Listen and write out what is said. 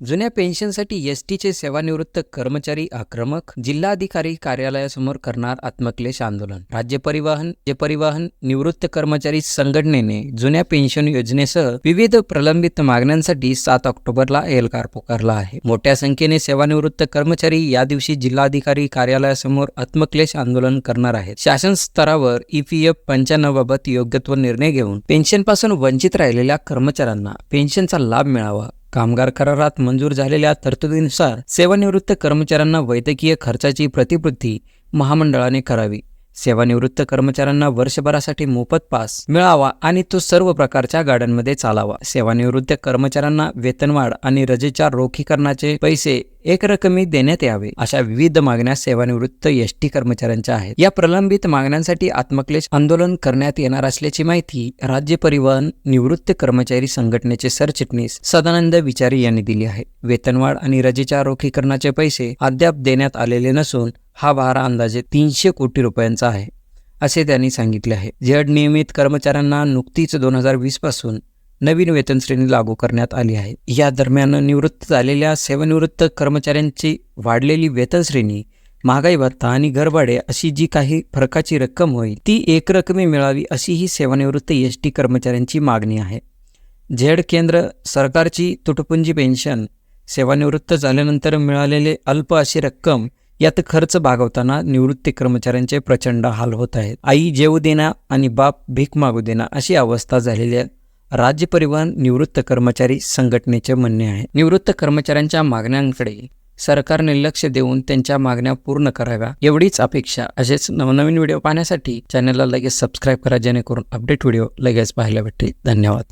जुन्या पेन्शनसाठी एस टीचे सेवानिवृत्त कर्मचारी आक्रमक जिल्हाधिकारी कार्यालयासमोर करणार आत्मक्लेश आंदोलन. राज्य परिवहन जे परिवहन निवृत्त कर्मचारी संघटनेने जुन्या पेन्शन योजनेसह विविध प्रलंबित मागण्यांसाठी सात ऑक्टोबरला एल्गार पुकारला आहे. मोठ्या संख्येने सेवानिवृत्त कर्मचारी या दिवशी जिल्हाधिकारी कार्यालयासमोर आत्मक्लेश आंदोलन करणार आहेत. शासन स्तरावर ईपीएफ पंच्याण्णवबाबत योग्यत्व निर्णय घेऊन पेन्शनपासून वंचित राहिलेल्या कर्मचाऱ्यांना पेन्शनचा लाभ मिळावा कामगार करारात मंजूर झालेल्या तरतुदीनुसार सेवानिवृत्त कर्मचाऱ्यांना वैद्यकीय खर्चाची प्रतिपूर्ती महामंडळाने करावी. सेवानिवृत्त कर्मचाऱ्यांना वर्षभरासाठी मोफत पास मिळावा आणि तो सर्व प्रकारच्या गाड्यांमध्ये चालावा. सेवानिवृत्त कर्मचाऱ्यांना वेतनवाढ आणि रजेच्या रोखीकरणाचे पैसे एकरकमी देण्यात यावे. अशा विविध मागण्या सेवानिवृत्त एस टी कर्मचाऱ्यांच्या आहेत. या प्रलंबित मागण्यांसाठी आत्मक्लेश आंदोलन करण्यात येणार असल्याची माहिती राज्य परिवहन निवृत्त कर्मचारी संघटनेचे सरचिटणीस सदानंद विचारी यांनी दिली आहे. वेतनवाढ आणि रजेच्या रोखीकरणाचे पैसे अद्याप देण्यात आलेले नसून हा भार अंदाजे तीनशे कोटी रुपयांचा आहे असे त्यांनी सांगितले आहे. झेड नियमित कर्मचाऱ्यांना नुकतीच दोन हजार वीसपासून नवीन वेतन श्रेणी लागू करण्यात आली आहे. या दरम्यान निवृत्त झालेल्या सेवानिवृत्त कर्मचाऱ्यांची वाढलेली वेतन श्रेणी महागाई भत्ता आणि घरभाडे अशी जी काही फरकाची रक्कम होईल ती एकरकमी मिळावी अशी ही सेवानिवृत्त एस टी कर्मचाऱ्यांची मागणी आहे. झेड केंद्र सरकारची तुटपुंजी पेन्शन सेवानिवृत्त झाल्यानंतर मिळालेले अल्प अशी रक्कम यात खर्च भागवताना निवृत्ती कर्मचाऱ्यांचे प्रचंड हाल होत आहेत. आई जेवू देना आणि बाप भीक मागू देना अशी अवस्था झालेली आहे राज्य परिवहन निवृत्त कर्मचारी संघटनेचे म्हणणे आहे. निवृत्त कर्मचाऱ्यांच्या मागण्यांकडे सरकारने लक्ष देऊन त्यांच्या मागण्या पूर्ण कराव्या एवढीच अपेक्षा. असेच नवनवीन व्हिडिओ पाहण्यासाठी चॅनलला लगेच सबस्क्राईब करा जेणेकरून अपडेट व्हिडिओ लगेच पाहायला भेटतील. धन्यवाद.